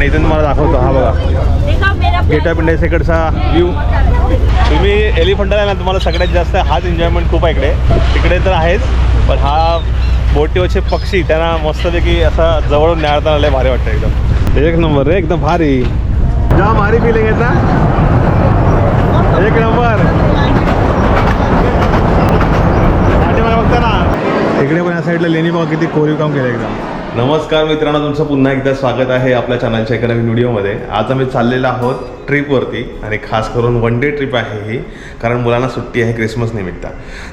आणि इथून तुम्हाला दाखवतो हा बघा. देखा मेरा गेट ऑफ इंडिया इकडचा व्ह्यू तुम्ही एलिफंटाला ना तुम्हाला सगळ्यात जास्त हाच एन्जॉयमेंट खूप आहे इकडे. तिकडे तर आहेच पण हा बोटीवरचे पक्षी त्यांना मस्तपैकी असा जवळून न्याळताना लय भारी वाटतं एकदम. एक नंबर रे एकदम भारी. जा भारी फिलिंग येत ना. एक नंबर. बघता ना इकडे पण या साईडला लेणी बघा किती कोरीव काम केलं एकदम. नमस्कार मित्रांनो तुमचं पुन्हा एकदा स्वागत आहे आपल्या चॅनलच्या एका नवीन व्हिडिओमध्ये आज आम्ही चाललेलो आहोत ट्रिपवरती आणि खास करून वन डे ट्रिप आहे ही कारण मुलांना सुट्टी आहे क्रिसमस निमित्त.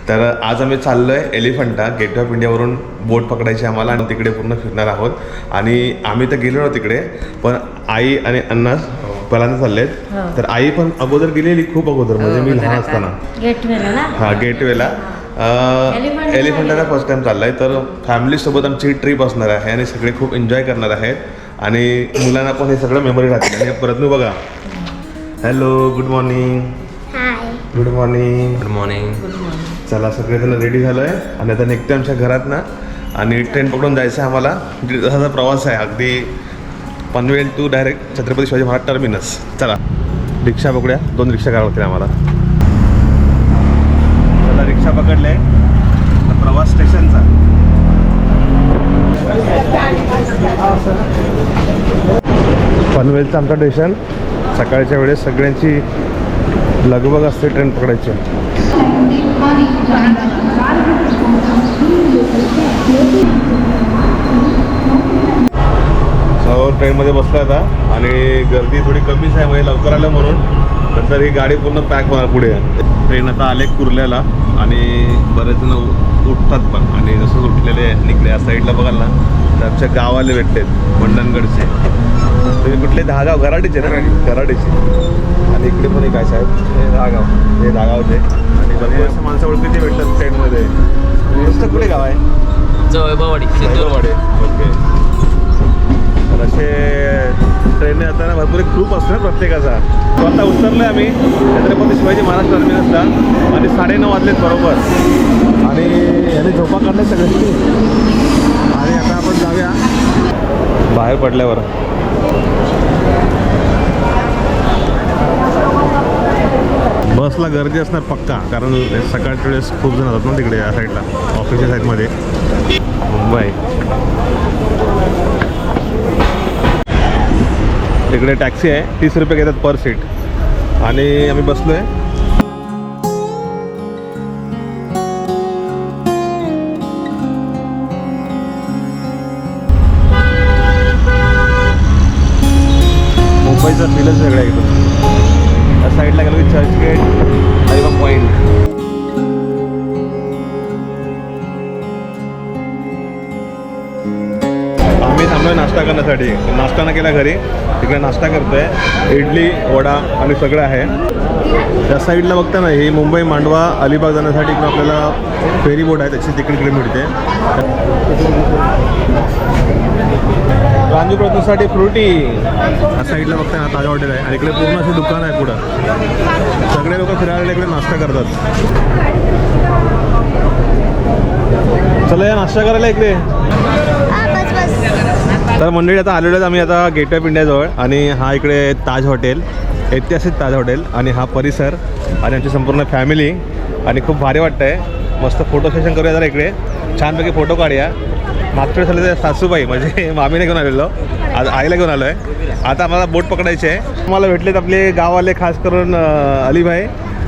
तर आज आम्ही चाललो आहे एलिफंटा गेट ऑफ इंडियावरून बोट पकडायची आम्हाला आणि तिकडे पूर्ण फिरणार आहोत. आणि आम्ही तर गेलो नव्हतो तिकडे पण आई आणि अण्णाच पहिल्यांदा चाललेत. तर आई पण अगोदर गेलेली खूप अगोदर म्हणजे मी लहान असताना. गेट मेला ना? हा गेटवेला एलिफंटाला फर्स्ट टाइम चाललाय. तर फॅमिलीसोबत आमची ट्रिप असणार आहे आणि सगळे खूप एन्जॉय करणार आहेत. आणि मुलांना पण हे सगळं मेमरी राहतील. आणि परत मी बघा. Hello good morning hi good morning good morning चला सगळेजण रेडी झालो आहे आणि आता निघते आमच्या घरात ना आणि ट्रेन पकडून जायचं आहे आम्हाला तासाचा प्रवास आहे. अगदी Panvel to direct Chhatrapati Shivaji Maharaj terminus चला रिक्षा पकडूया. दोन रिक्षा करावं लागतील आम्हाला. पकडले प्रवास स्टेशनचा. पनवेलचं आमचं स्टेशन सकाळच्या वेळेस सगळ्यांची लगबग असते ट्रेन पकडायची. सो ट्रेनमध्ये बसला आता. आणि गर्दी थोडी कमीच आहे म्हणजे लवकर आलं म्हणून. नंतर ही गाडी पूर्ण पॅक होणार पुढे. ट्रेन आता आले कुर्ल्याला आणि बरेच जण उठतात पण. आणि जसंच उठलेले निघले या साईडला बघाल ना तर आमच्या गावाले भेटलेत मंडणगडचे. तुम्ही कुठले? दहागाव गराडीचे ना? गराडीचे आणि इकडे पण एक आहे साहेब. हे दहागाव. हे दहागावचे. आणि बरेच असे माणसं ओळखीचे भेटतात ट्रेनमध्ये. नुसतं कुठे गाव आहे? जवळबावाडी वाडे ओके. तर असे ट्रेनने जाताना भरपूर एक ग्रुप असतो ना प्रत्येकाचा. तो आता उतरलो आहे आम्ही. छत्रपती शिवाजी महाराज टर्मिनसला. आणि साडेनऊ वाजलेत बरोबर. आणि याने झोपा काढल्या सगळ्यांनी आणि आता आपण जाऊया. बाहेर पडल्यावर. बसला गर्दी असणार पक्का. कारण सकाळच्या वेळेस खूप जण जातात ना तिकडे या साईडला ऑफिसच्या साईडमध्ये मुंबई. तिकडे टॅक्सी आहे तीस रुपये घेतात पर सीट. आणि आम्ही बसलो आहे मुंबईचा फिलच वेगळा आहे एकदम नाश्ता करण्यासाठी. नाश्ता न केला घरी. तिकडे नाश्ता करतोय. इडली वडा आणि सगळं आहे. त्या साईडला बघता ना ही मुंबई मांडवा अलिबाग जाण्यासाठी इकडे आपल्याला फेरी बोट आहे त्याची तिकीट इकडे मिळते. कांजू प्रतूसाठी फ्रुटी. या साईडला बघताय ना ताजा हॉटेल आहे. आणि इकडे पूर्ण असे दुकान आहे पुढं. सगळे लोक फिरायला इकडे नाश्ता करतात. चला या नाश्ता करायला इकडे. तर मंडळी आता आलेलो आहेत आम्ही आता गेट ऑफ इंडियाजवळ आणि हा इकडे ताज हॉटेल ऐतिहासिक ताज हॉटेल आणि हा परिसर आणि आमची संपूर्ण फॅमिली आणि खूप भारी वाटतं आहे मस्त फोटो सेशन करूया जरा इकडे. छानपैकी फोटो काढूया. मागच्या वेळेस आले सासूबाई म्हणजे मामीने घेऊन आलेलो. आज आईला घेऊन आलो आहे आता आम्हाला बोट पकडायची आहे. मला भेटलेत आपले गाववाले खास करून अलीभाई.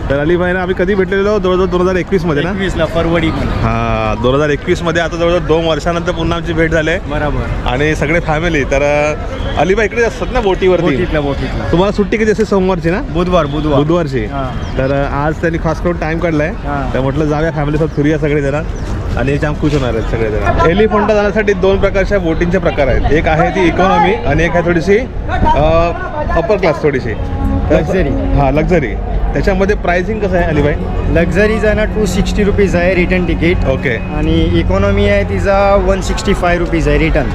तर अलीभाईना आम्ही कधी भेटलेलो? जवळजवळ दोन हजार एकवीसमध्ये ना? एकवीसला परवडी हां दोन हजार एकवीसमध्ये आता जवळजवळ दोन वर्षानंतर पुन्हा आमची भेट झाली. आहे बरोबर. आणि सगळे फॅमिली तर अ, अलिबाग इकडे असतात ना बोटीवरती? बोटीतला बोटीतला तुम्हाला सुट्टी किती असते सोमवारची ना? बुधवार बुधवार. बुधवारची. हां. तर आज त्यांनी खास करून टाइम काढलाय. हां. तर म्हटलं जाऊया फॅमिलीसोबत फिरूया सगळे जण. आणि जाम खुश होणार आहेत सगळे जण. एलिफंटा जाण्यासाठी दोन प्रकारच्या बोटिंगचे प्रकार आहेत. एक आहे ती इकॉनॉमी आणि एक आहे थोडीशी अपर क्लास थोडीशी. Luxury. हां लक्झरी त्याच्यामध्ये प्राइसिंग कसं आहे अलिबाई? लक्झरीचा ना टू सिक्स्टी रुपीज आहे रिटर्न तिकीट ओके आणि इकॉनॉमी आहे तिचा वन सिक्स्टी फाय रुपीज आहे रिटर्न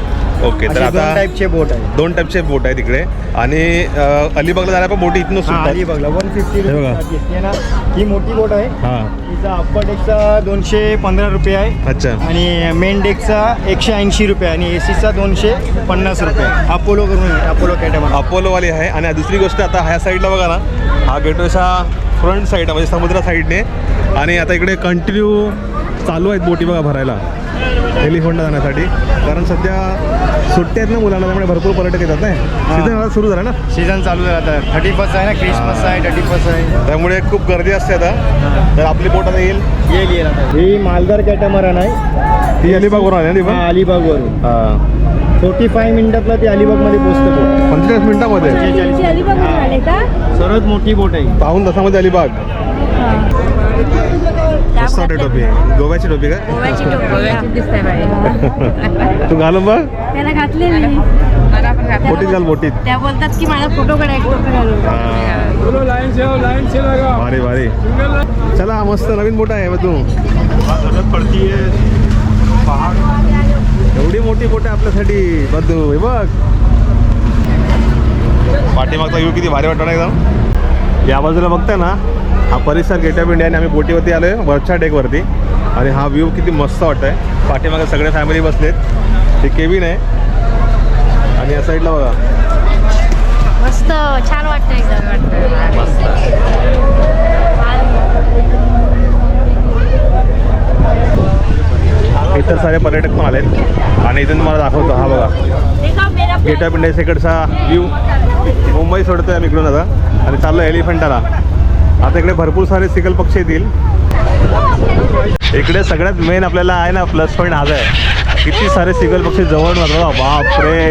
ओके तर आता टाईपचे बोट आहे दोन टाईपचे बोट आहेत तिकडे आणि अं, अलिबागला जायला पण बोटी इथून सुटतात. अलिबागला. वन फिफ्टी हे बघा. ना. ही मोठी बोट आहे. हां. तिचा अप्पर डेकचा दोनशे पंधरा रुपये आहे. अच्छा. आणि मेन डेकचा एकशे ऐंशी रुपये आणि ए सीचा दोनशे पन्नास रुपये. अपोलो करून आहे, अपोलो कॅटेमर अपोलोवाली आहे. आणि दुसरी गोष्ट आता ह्या साईडला बघा ना. हा गेटवेचा फ्रंट साईड म्हणजे समुद्र साईडने आणि आता इकडे कंटिन्यू चालू आहेत बोटी बघा भरायला. एलिफंटा जाण्यासाठी. कारण सध्या सुट्ट्या आहेत ना मुलांना त्यामुळे भरपूर पर्यटक येतात नाही सीझन आता सुरू झाला ना? सीझन चालू झाला आता. थर्टी फर्स्ट आहे ना क्रिसमस आहे थर्टी फर्स्ट आहे. त्यामुळे खूप गर्दी असते आता. तर आपली बोट आता येईल. येईल येईल आता. ही मालदार कॅटामरान आहे ती अलिबागवरून आली ना हा, अलिबागवरून. हां. फोर्टी फाय मिनिटातला ती अलिबागमध्ये पोहोचतो पंचेचाळीस मिनिटामध्ये? सर्वात मोठी बोट आहे. पाहून तासामध्ये अलिबाग. मस्त वाटते टोपी. गोव्याची टोपी का? गोव्याची टोपी दिसते तू घालून बघ. त्याला घातलेली. बोटीत घाल बोटीत त्या बोलतात की माझा फोटो काढा एक टोपी घालून हां. भारी भारी. चला मस्त नवीन बोट आहे तू. एवढी मोठी बोट आहे आपल्यासाठी बद्दू हे बघ. पाठीमागचा व्ह्यू किती भारी वाटतो ना एकदम? या बाजूला बघताय ना? हा परिसर गेट ऑफ इंडिया आणि आम्ही बोटीवरती आलो आहे वरच्या डेकवरती. आणि हा व्ह्यू किती मस्त वाटत आहे पाठीमागे सगळे फॅमिली बसलेत. हे केबिन आहे. आणि या साईडला बघा. मस्त छान वाटतं इतर सारे पर्यटक पण आलेत. आणि इथून तुम्हाला दाखवतो. हा बघा. गेट ऑफ इंडिया इकडचा व्ह्यू मुंबई सोडतोय आम्ही इकडून आता. आणि चाललो एलिफंटाला. आता इकडे भरपूर सारे सिकल पक्षी येतील. इकडे सगळ्यात मेन आपल्याला आहे ना प्लस पॉईंट हाच आहे. किती सारे सिगल पक्षी जवळ मात्र बाप रे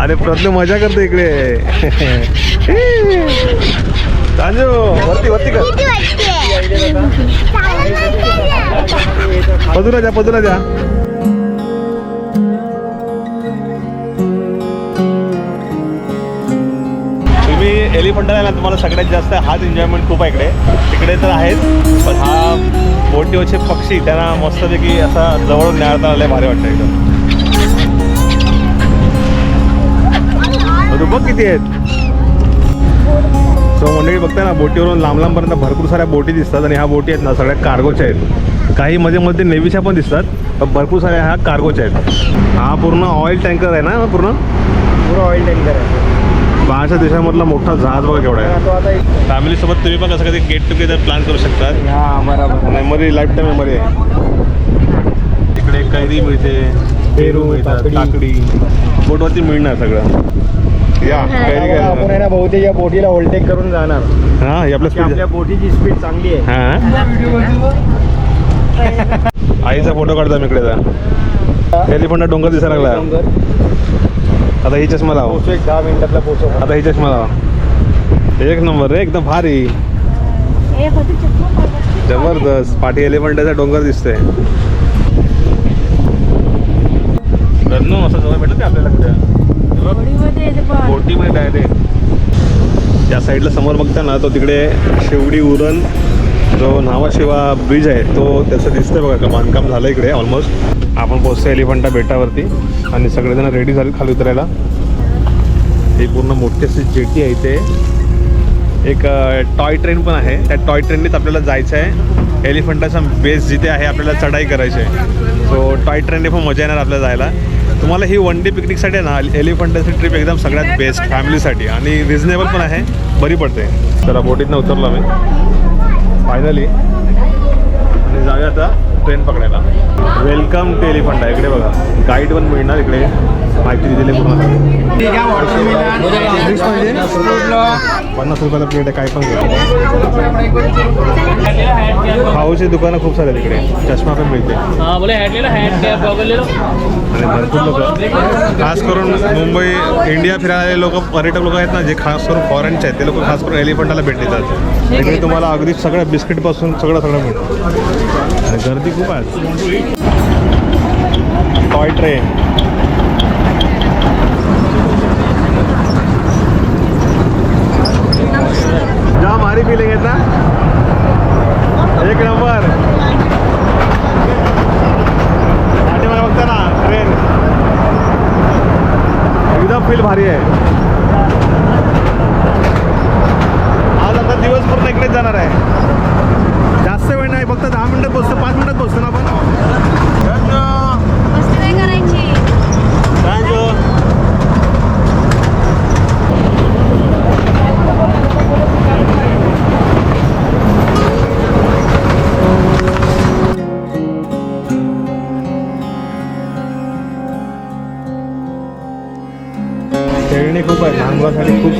अरे प्रज्ञ मजा करतो इकडे. तांजू वरती वरती कर. किती वाटते पदूला द्या पदूला द्या. एलिफंटाला ना तुम्हाला सगळ्यात जास्त हाच एन्जॉयमेंट खूप आहे इकडे. तिकडे तर आहेच पण हा बोटीवरचे पक्षी त्यांना मस्तपैकी असा जवळून न्यायला आलाय भारी वाटतं एकदम. तर बघ किती आहेत. सो मंडळी बघताय ना बोटीवरून लांब लांबपर्यंत भरपूर साऱ्या बोटी दिसतात आणि ह्या बोटी आहेत ना सगळ्या कार्गोच्या आहेत. काही मध्ये मध्ये नेव्हीच्या पण दिसतात पण भरपूर साऱ्या ह्या कार्गोच्या आहेत. हा पूर्ण ऑइल टँकर आहे ना पूर्ण? पूर्ण ऑइल टँकर आहे. बाहेरच्या देशामधला मोठा जहाज बघा केवढा आहे. फॅमिलीसोबत तुम्ही पण कसं कधी गेट टुगेदर प्लॅन करू शकतात? हा बरोबर मेमरी लाईफ टाईम मेमरी आहे. इकडे कैरी मिळते पेरू मिळतात काकडी. बोटवरती मिळणार सगळं. या आपण आहे ना बहुतेक या बोटीला ओव्हरटेक करून जाणार. हां आपल्या बोटीची स्पीड चांगली आहे. हां? आईचा फोटो काढता मी इकडे जा. एलिफंटा डोंगर दिसायला लागला. आता ही चष्मा लाव. एक दहा मिनिटातला पोहोचू आता ही चष्मा लाव. एक नंबर रे एकदम भारी. जबरदस्त. पाठी एलिफंटाचा डोंगर दिसतोय. रन्नू असं जवळ भेटत ते आपल्याला कुठे? होडीमध्ये येते पण. बोटीमध्ये डायरेक्ट या साईडला समोर बघता ना तो तिकडे शेवडी उरण जो नावाशिवा ब्रिज आहे तो त्याचं दिसतंय बघा का बांधकाम झालं इकडे ऑलमोस्ट आपण पोहोचतो एलिफंटा बेटावरती आणि सगळेजण रेडी झाले खाली उतरायला. ही पूर्ण मोठी अशी जेटी आहे इथे. एक टॉय ट्रेन पण आहे. त्या टॉय ट्रेननीच आपल्याला जायचं आहे एलिफंटाचा बेस जिथे आहे आपल्याला चढाई करायची आहे. सो टॉय ट्रेनने पण मजा येणार आपल्याला जायला. तुम्हाला ही वन डे पिकनिकसाठी आहे ना एलिफंटाची ट्रिप एकदम सगळ्यात बेस्ट फॅमिलीसाठी आणि रिझनेबल पण आहे. बरी पडते. चला बोटीतनं उतरलो आम्ही. फायनली आणि जाऊया आता ट्रेन पकडायला. Welcome to Elephanta. इकडे बघा. गाईड पण मिळणार इकडे. माहिती दिली पूर्ण. पन्नास रुपयाला प्लेट आहे काय पण खाऊची दुकानं खूप सारे तिकडे चष्मा पण मिळते. हाँ आणि भरपूर लोक. खास करून मुंबई इंडिया फिरायला लोक पर्यटक लोक आहेत ना जे खास करून फॉरेनचे आहेत ते लोक खास करून एलिफंटाला भेट देतात. तिकडे तुम्हाला अगदी सगळं बिस्किटपासून सगळं सगळं मिळतं. आणि गर्दी खूप आहे. Toy train. जा भारी फिलिंग ना?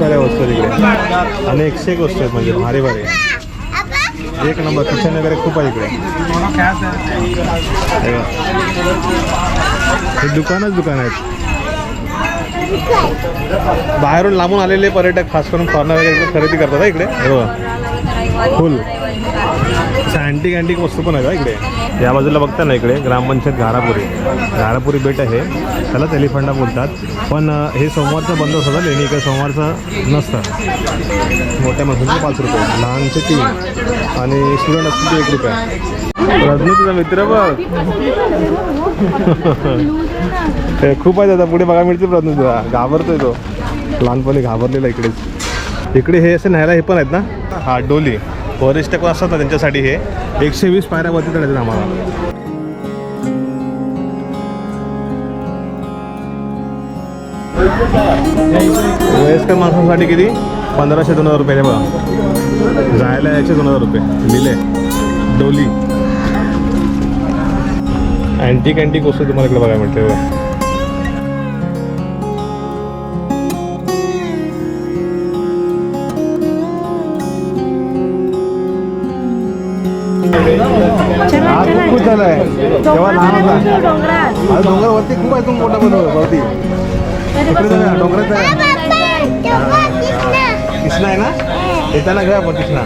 साऱ्या वस्तू आहेत इकडे आणि एकशे एक वस्तू आहेत म्हणजे भारी भारी. एक नंबर किचन वगैरे खूप आहे इकडे. हे दुकानच दुकान आहेत. बाहेरून लांबून आलेले पर्यटक खास करून फॉरनर वगैरे खरेदी करतात इकडे. हे फुल अँटिक अँटिक वस्तू पण आहेत इकडे. या बाजूला बघता ना इकडे ग्रामपंचायत घारापुरी. घारापुरी बेट आहे. त्यालाच एलिफंटा बोलतात. पण हे सोमवारचं बंद होतं लेणी इकडे सोमवारचं नसतं. मोठ्या माणसांचे पाच रुपये लहानचे तीन. आणि स्टुडंट असतील ते एक रुपये. रजनी तुझा मित्र बघ. ते खूप आहे आता. पुढे बघा मिळते रजनी तुला. घाबरतोय तो. लहानपणी घाबरलेला इकडेच. इकडे हे असे न्यायला हे पण आहेत ना? हा डोली. वरिष्ठ कोण असतात ना त्यांच्यासाठी हे? एकशे वीस पायऱ्यावरती चढायचं आम्हाला. वयस्कर माणसांसाठी किती? पंधराशे दोन हजार रुपये हे बघा. जायला यायचे दोन हजार रुपये. लिहिले. डोली. अँटिक अँटिक वस्तू तुम्हाला इकडे बघायला मिळते बघा. खुश झालाय तेव्हा लहान होता. डोंगरात आज डोंगरावरती खूप आहे तू मोठा बनव वरती इकडे जाऊया डोंगरात जाऊया कृष्णा आहे ना? येताना आपण कृष्णा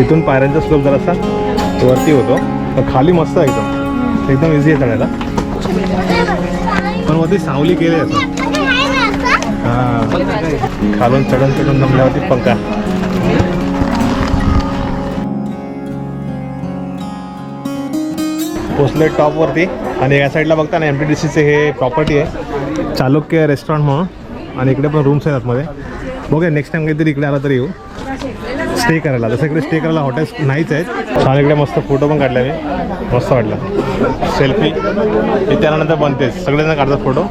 इथून पायऱ्यांचा स्लोप जरासा वरती होतो. पण खाली मस्त आहे एकदम. एकदम इझी आहे चढायला. पण वरती सावली केली असं हा. खालून चढून चढून जमल्यावरती पंखा. पोचले टॉपवरती आणि या साईडला बघता ना एम टी डी सीचे हे प्रॉपर्टी आहे. चालुक्य रेस्टॉरंट म्हणून. आणि इकडे पण रूम्स आहेत आतमध्ये. बघूया नेक्स्ट टाइम काहीतरी इकडे आला तरी येऊ. स्टे करायला. जसं इकडे स्टे करायला हॉटेल्स नाहीच आहेत. छान इकडे मस्त फोटो पण काढले मी मस्त वाटलं सेल्फी ही त्यानंतर बनतेच. सगळेजण काढतात फोटो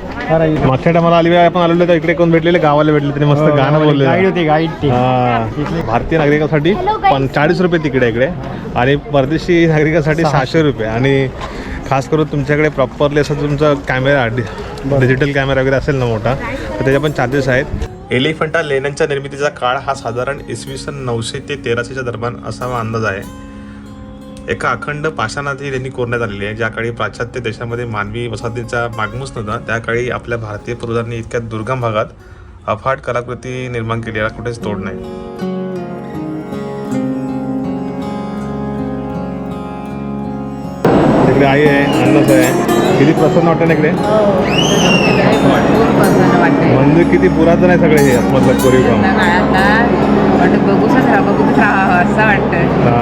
मागच्या टायमाला आली वेळा आपण आलेलो तर इकडे कोण भेटलेले? गावाला भेटले त्यांनी मस्त गाणं बोलले हा. भारतीय नागरिकांसाठी पण चाळीस रुपये तिकडे इकडे. आणि परदेशी नागरिकांसाठी सहाशे. रुपये. आणि खास करून तुमच्याकडे प्रॉपरली असं तुमचा कॅमेरा डिजिटल कॅमेरा वगैरे असेल ना मोठा तर त्याचे पण चार्जेस आहेत. एलिफंटा लेण्यांच्या निर्मितीचा काळ हा साधारण इसवी सन नऊशे ते तेराशेच्या दरम्यान असा अंदाज आहे. एका अखंड पाषाणात ही लेणी कोरण्यात आलेली आहे. ज्या काळी पाश्चात्य देशामध्ये मानवी वसाहतीचा मागमूस नव्हता त्या काळी आपल्या भारतीय पूर्वजांनी इतक्या दुर्गम भागात अफाट कलाकृती निर्माण केली. याला कुठेच तोड नाही. तिकडे आई आहे अन्नच आहे. किती प्रसन्न वाटतं ना इकडे? मंदिर किती पुरातन आहे सगळे हे आतमधलं कोरीव काम? वाटत बघूच राहा बघूच राहा असं वाटतं हा.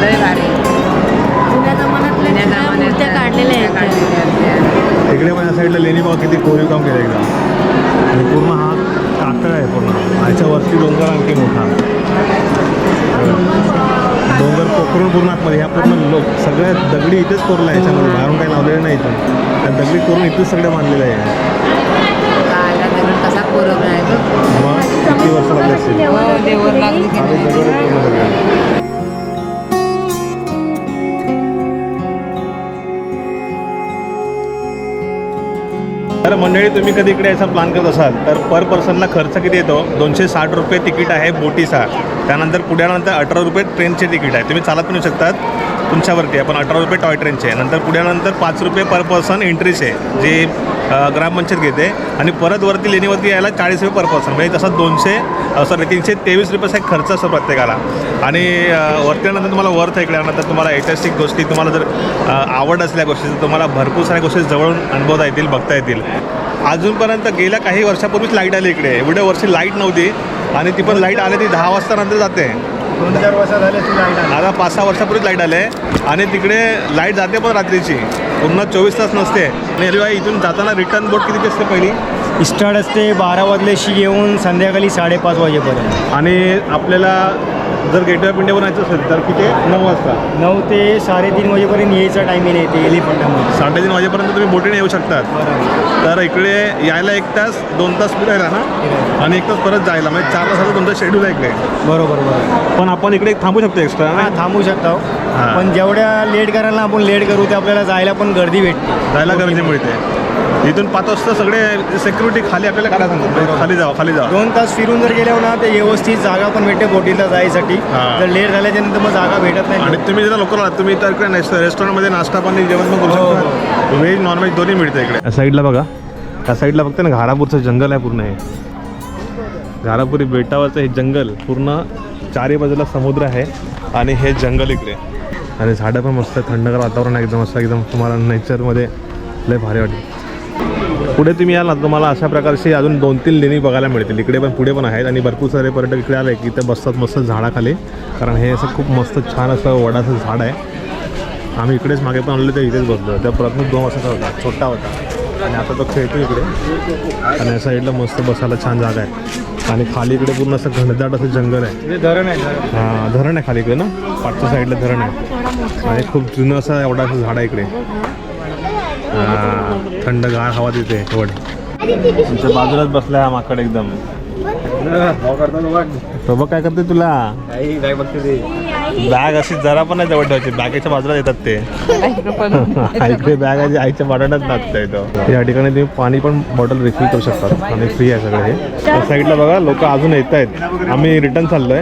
लय भारी. जुन्या जुन्या जमान्यात मूर्त्या काढलेल्या आहेत काढलेल्या आहेत. तिकडे पण या साईडला लेणी बघा किती कोरीव काम केलं एकदा. आणि पूर्ण हा कातळ आहे पूर्ण. ह्याच्या वरती डोंगर आणखी मोठा. डोंगर पोखरून पूर्ण आतमध्ये. ह्या पूर्ण लोक सगळ्या दगडी इथेच कोरला आहे याच्यामध्ये. बाहेरून काही लावलेलं नाही इथून त्या दगडी करून इथेच सगळे बांधलेलं आहे. कसा. मग किती वर्ष लागले असतील हो, देवर लागली. तर मंडळी तुम्ही कधी इकडे याचा प्लॅन करत असाल तर पर पर्सनला खर्च किती येतो? दोनशे साठ रुपये तिकीट आहे बोटीचा. त्यानंतर पुढ्यानंतर अठरा रुपये ट्रेनचे तिकीट आहे. तुम्ही चालत पण शकतात. तुमच्यावरती आहे. पण अठरा रुपये टॉय ट्रेनचे आहे. नंतर पुढ्यानंतर पाच रुपये पर पर्सन एंट्रीचे आहे जे ग्रामपंचायत घेते. आणि परत वरती लेणीवरती यायला चाळीस रुपये पर पर्सन म्हणजे तसं दोनशे सॉरी तीनशे तेवीस रुपयाचा एक खर्च असतो प्रत्येकाला. आणि वरतीनंतर तुम्हाला वर्थ इकडे तुम्हाला ऐतिहासिक गोष्टी तुम्हाला जर आवड असल्या गोष्टी तर तुम्हाला भरपूर साऱ्या गोष्टी जवळून अनुभवता येतील बघता येतील. अजूनपर्यंत गेल्या काही वर्षापूर्वीच लाइट आली इकडे. एवढ्या वर्षी लाइट नव्हती. आणि ती पण लाइट आली ती दहा वाजता नंतर जाते. दोन चार वर्ष झाले ती लाइट आली. आता पाच सहा वर्षापूर्वीच लाइट आले आणि तिकडे लाइट जाते पण रात्रीची. पूर्ण चोवीस तास नसते. आणि रेल्वे इथून जाताना रिटर्न बोट किती असते पहिली? स्टार्ट असते बारा वाजल्याशी येऊन संध्याकाळी साडेपाच वाजेपर्यंत. आणि आपल्याला जर गेटवे ऑफ इंडियावर यायचं असेल तर किती? नऊ वाजता. नऊ ते साडेतीन वाजेपर्यंत यायचा टायमिंग येते एलिफंटामध्ये साडेतीन वाजेपर्यंत तुम्ही बोटीने येऊ शकतात. तर इकडे यायला एक तास दोन तास फिरायला ना? आणि एक तास परत जायला. म्हणजे चार तासाचं तुमचं शेड्यूल आहे इकडे. बरोबर बरोबर. पण आपण इकडे थांबू शकतो एक्स्ट्रा हां थांबू शकता. पण जेवढ्या लेट करायला आपण लेट करू ते आपल्याला जायला पण गर्दी भेटते. जायला गर्दी मिळते. इथून पाच वाजता सगळे सिक्युरिटी खाली आपल्याला काढा सांगतो खाली जावा. खाली जावा दोन तास फिरून जर गेल्यावर ना ते व्यवस्थित जागा पण भेटते बोटीला जायसाठी. हां. जर लेट झाल्याच्यानंतर मग जागा भेटत आणि नाही तुम्ही जर लवकर आलात तुम्ही तर इकडे रेस्टॉरंटमध्ये नाश्ता पाणी जेवण पण करू हो, शकता. व्हेज नॉनव्हेज दोन्ही मिळते इकडे. या साईडला बघा. त्या साईडला फक्त ना घारापूरचं जंगल आहे पूर्ण हे. घारापुरी बेटावरचं हे जंगल पूर्ण चारी बाजूला समुद्र आहे आणि हे जंगल इकडे. आणि झाडं पण मस्त थंडगार वातावरण आहे एकदम असं एकदम तुम्हाला नेचरमध्ये लय भारी वाटेल. पुढे तुम्ही याल ना तुम्हाला अशा प्रकारची अजून दोन तीन लेणी बघायला मिळतील. इकडे पण पुढे पण आहेत आणि भरपूर सारे पर्यटक इकडे आले की इथे बसतात मस्त झाडाखाली. कारण हे असं खूप मस्त छान असं वडाचं झाड आहे. आम्ही इकडेच मागे पण आणलं तर इथेच बसलो. त्या प्रथम दोन वर्षाचा होता छोटा होता. आणि आता तो खेळतो इकडे. आणि या साईडला मस्त बसायला छान जागा आहे. आणि खाली इकडे पूर्ण असं घनदाट असं जंगल आहे. धरण आहे हां धरण आहे खाली इकडे ना? पाठच्या साईडला धरण आहे. आणि खूप जुनं असं एवढा असं झाड आहे इकडे. थंडगार हवा तिथे एवढ. तुमच्या बाजूलाच बसलाय हा माकड एकदम. काय करते तुला. काय बघते ते? बॅग अशी जरा पण नाही जवळ ठेवायची बॅगेच्या बाजूला येतात ते. इकडे बॅग आहे आईच्या बॉटलच लागतं इथं या ठिकाणी तुम्ही पाणी पण बॉटल रिफिल करू शकतात आणि फ्री आहे सगळं हे. त्या साईडला बघा लोक अजून येत आहेत. आम्ही रिटर्न चाललोय.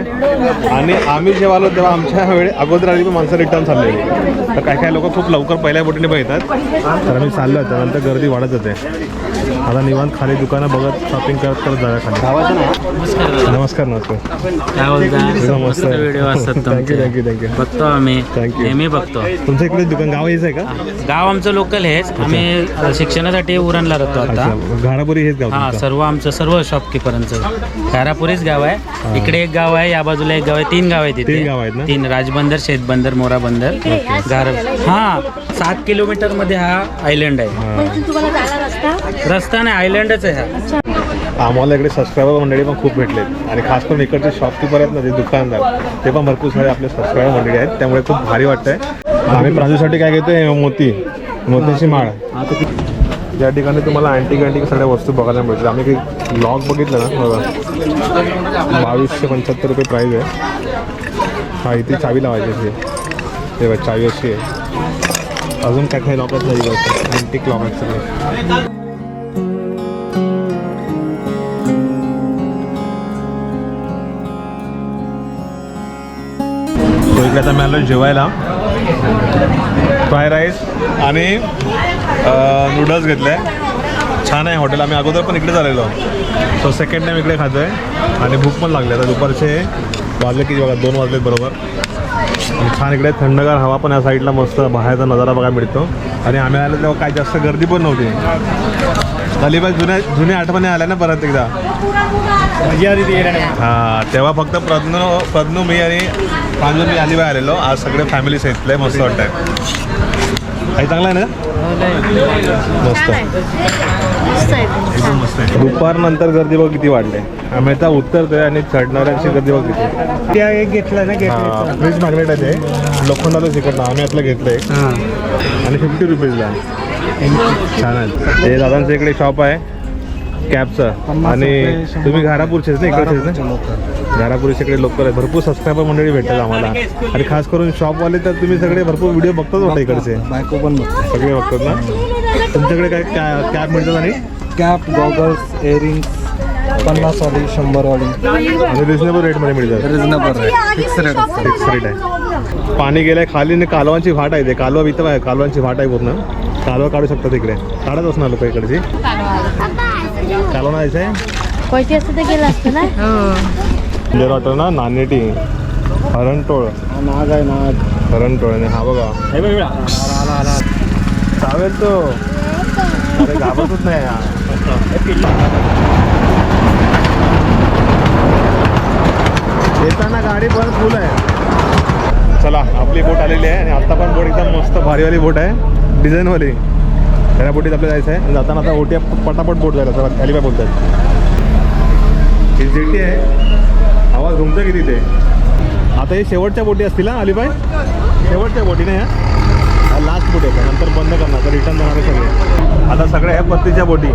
आणि आम्ही जेव्हा आलो तेव्हा आमच्या वेळे अगोदर आली पण माणसं रिटर्न चाललेली. तर काय काय लोक खूप लवकर पहिल्या बोटीने पण येतात तर आम्ही चाललो त्यानंतर गर्दी वाढत जाते. आता निवांत खाली दुकानं बघत शॉपिंग करत करत जाऊया खाली. नमस्कार नमस्कार मस्त. व्हिडिओ असतात. बघतो आम्ही. नेहमी बघतो. तुमचं इकडे दुकान गाव हेच आहे का? गाव आमचं लोकल हेच. आम्ही शिक्षणासाठी उरणला राहतो आता. घारापुरी हेच गाव हा? सर्व आमचं सर्व शॉपकीपरांचं घारापुरीच गाव आहे. इकडे एक गाव आहे या बाजूला एक गाव आहे. तीन गाव आहे तीन तिथे गाव आहेत? तीन राजबंदर शेतबंदर मोरा बंदर. घार हा सात किलोमीटरमध्ये हा. आयलंड आहे रस्ता रस्ता आहे आयलंडच आहे आम्हाला इकडे सबस्क्रायबर मंडळी पण खूप भेटले आणि खास करून इकडचे शॉपकीपर आहेत ना ते दुकानदार ते पण भरपूर सारे आपले सबस्क्रायबर मंडळी आहेत. त्यामुळे खूप भारी वाटतंय. आम्ही प्राजूसाठी काय घेतोय? मोती. मोतीची माळ. ज्या ठिकाणी तुम्हाला अँटिक अँटिक सगळ्या वस्तू बघायला मिळतील. आम्ही काही लॉग बघितलं ना बावीसशे पंच्याहत्तर रुपये प्राईज आहे. हा इथे चावी लावायची ते बघ चावी अशी आहे. अजून काय काही लॉक नाही अँटिक लॉक आहेत सगळे. इकडे आता मी आलो जेवायला. फ्राय राईस आणि नूडल्स घेतले. छान आहे हॉटेल. आम्ही अगोदर पण इकडे आलेलो सो सेकंड टाईम इकडे खातो आहे आणि भूक पण लागली. आता दुपारचे वाजले की बघा दोन वाजलेत बरोबर. आणि छान इकडे थंडगार हवा पण या साईडला मस्त. बाहेरचा नजारा बघायला मिळतो. आणि आम्ही आलो तेव्हा काही जास्त गर्दी पण नव्हती. अलिबाग जुन्या जुन्या आठवणी आल्या ना परत एकदा. मजा आली ती येण्याने. हां तेव्हा फक्त प्रज्ञ प्रज्ञू मी आणि प्रांजू मी अलिबाग आलेलो. आज सगळे फॅमिली सहित लय मस्त वाटतंय. काही चांगलं आहे ना? मस्त. मस्त एकदम मस्त आहे. दुपारनंतर गर्दी बघ किती वाढली. आम्ही आता उतरतोय आणि चढणाऱ्यांची गर्दी बघ किती. त्या एक घेतला ना घेतला फ्रीज मॅग्नेट आहे ते. लोखंडाला शिकत आम्ही आतलं घेतलंय. आणि फिफ्टी रुपीजला छान आहे. हे दादांचं इकडे शॉप आहे कॅबचं आणि तुम्ही घारापूरचेच ना इकडचेच ना? घारापूरचे इकडे लोक आहेत. भरपूर सबस्क्रायबर मंडळी भेटतात आम्हाला. आणि खास करून शॉपवाले तर तुम्ही सगळे भरपूर व्हिडिओ बघतात. वाटतं इकडचे. बायको पण बघते सगळे बघतात ना? तुमच्याकडे काय कॅ कॅब मिळतात आणि? कॅप गॉगल्स इयरिंग्स पन्नास वाली शंभर वाली आणि रिजनेबल रेटमध्ये मिळतात. Reasonable rate fix rate fix rate आहे. पाणी गेलंय खाली आणि कालवांची वाट आहे ते कालवा इथं आहे कालवांची वाट आहे पूर्ण. कालवा काढू शकतात तिकडे. काढत असणार लोक इकडची. कालवा नाही पैसे असते तर गेलं असतं ना? हो. वाटतं ना नाणेटी हरणटोळ. नाग आहे नाग हरणटोळ आणि हा बघा. चावेल तो. अरे घाबरतच नाही हा. येताना गाडी पण फुल आहे. चला आपली बोट आलेली आहे आणि आता पण बोट एकदम मस्त भारीवाली बोट आहे. डिझाईनवाली. त्या बोटीत आपल्याला जायचं आहे. जाताना आता ओटी पटापट बोट जायला चला खाली काय बोलतात ही जेटी आहे. आवाज घुमतो किती ते आता हे शेवटच्या बोटी असतील ना अलिबाई शेवटच्या बोटी ना ह्या लास्ट बोटी आहे. नंतर बंद करणार तर रिटर्न देणार सगळे. आता सगळ्या ह्या पत्तीच्या बोटी.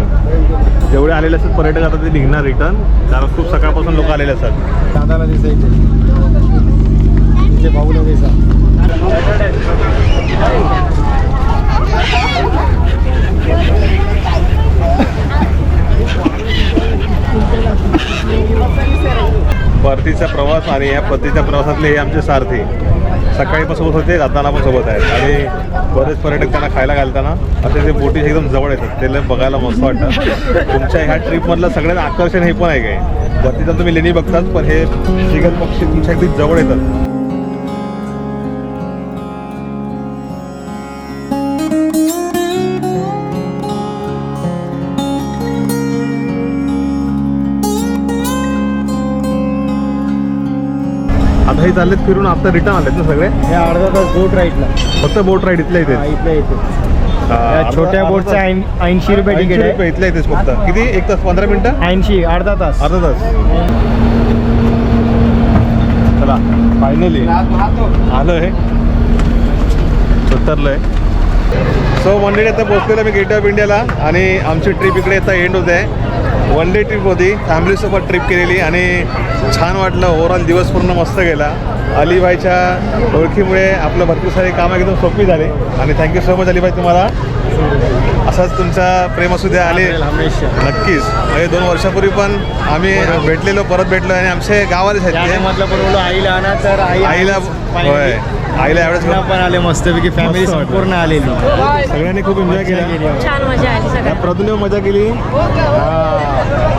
जेवढे आलेले असतात पर्यटक आता ते निघणार रिटर्न कारण खूप सकाळपासून लोक आलेले असतात. दादाला दिसायचे तिचे भाऊ लगेचा परतीचा प्रवास आणि या परतीच्या प्रवासातले हे आमचे सारथी. सकाळी पण सोबत होते जाताना पण सोबत आहेत. आणि बरेच पर्यटक त्यांना खायला घालताना असे ते बोटी एकदम जवळ येतात. ते लय बघायला मस्त वाटतं. तुमच्या ह्या ट्रिपमधलं सगळ्यात आकर्षण हे पण आहे काय परतीचा तुम्ही लेणी बघताच पण हे शिगल पक्षी तुमच्या अगदी जवळ येतात. हे चाललेत फिरून आता रिटर्न आलेत ना सगळे? हे अर्धा तास बोट राईडला फक्त बोट राईड इथल्या इथे इथल्या इथे छोट्या बोटचा ऐंशी रुपये तिकीट आहे. इथल्या इथेच फक्त. किती? एक तास पंधरा मिनिटं? ऐंशी अर्धा तास. अर्धा तास. चला फायनली आलोय उतरलोय. सो मंडळी आता पोहोचलेलो मी गेट ऑफ इंडियाला आणि आमची ट्रिप इकडे आता एंड होत आहे. वन डे ट्रिप होती. फॅमिलीसोबत ट्रिप केलेली आणि छान वाटलं. ओव्हरऑल दिवस पूर्ण मस्त गेला. अलीबाईच्या ओळखीमुळे आपलं भरपूर सारे कामं एकदम सोपी झाले. आणि थँक्यू सो मच अलीबाई तुम्हाला. असाच तुमचा प्रेम असू द्या आले. हमेशा. नक्कीच. म्हणजे दोन वर्षापूर्वी पण आम्ही भेटलेलो परत भेटलो आणि आमचे गावालेच आहेत आईला आणा तर आई आईला होय. आईला एवढंच पण आले मस्तपैकी फॅमिली. संपूर्ण आलेली. सगळ्यांनी खूप एन्जॉय केला. छान मजा आली या सगळ्यात प्रदूने मजा केली.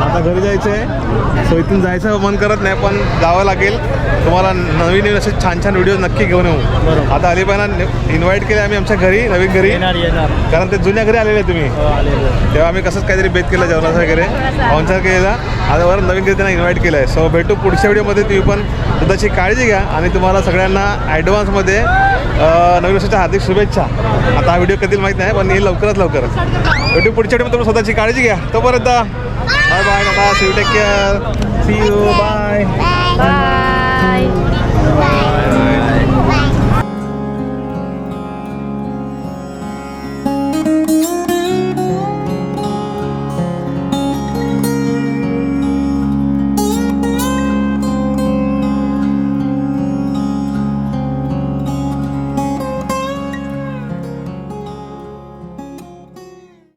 आता घरी जायचं आहे सो इथून जायचं मन करत नाही पण जावं लागेल. तुम्हाला नवीन नवीन असे छान छान व्हिडिओ नक्की घेऊन येऊ. आता अलिबाईना इन्व्हाइट केले आम्ही आमच्या घरी नवीन घरी. येणार येणार. कारण ते जुन्या घरी आलेले तुम्ही? हो, आलेले. तेव्हा आम्ही कसंच काहीतरी बेत केलं जेवणाचं वगैरे. पाहुणचार केलेला. आता बरं नवीन घरी त्यांना इन्व्हाइट केलं आहे सो भेटू पुढच्या व्हिडिओमध्ये तुम्ही पण स्वतःची काळजी घ्या आणि तुम्हाला सगळ्यांना ॲडव्हान्समध्ये नवीन वर्षाच्या हार्दिक शुभेच्छा. आता हा व्हिडिओ कधी माहीत नाही पण येईल लवकरात लवकर. भेटू पुढच्या व्हिडिओ तुम्ही स्वतःची काळजी घ्या. तोपर्यंत bye bye tata see take care see you bye bye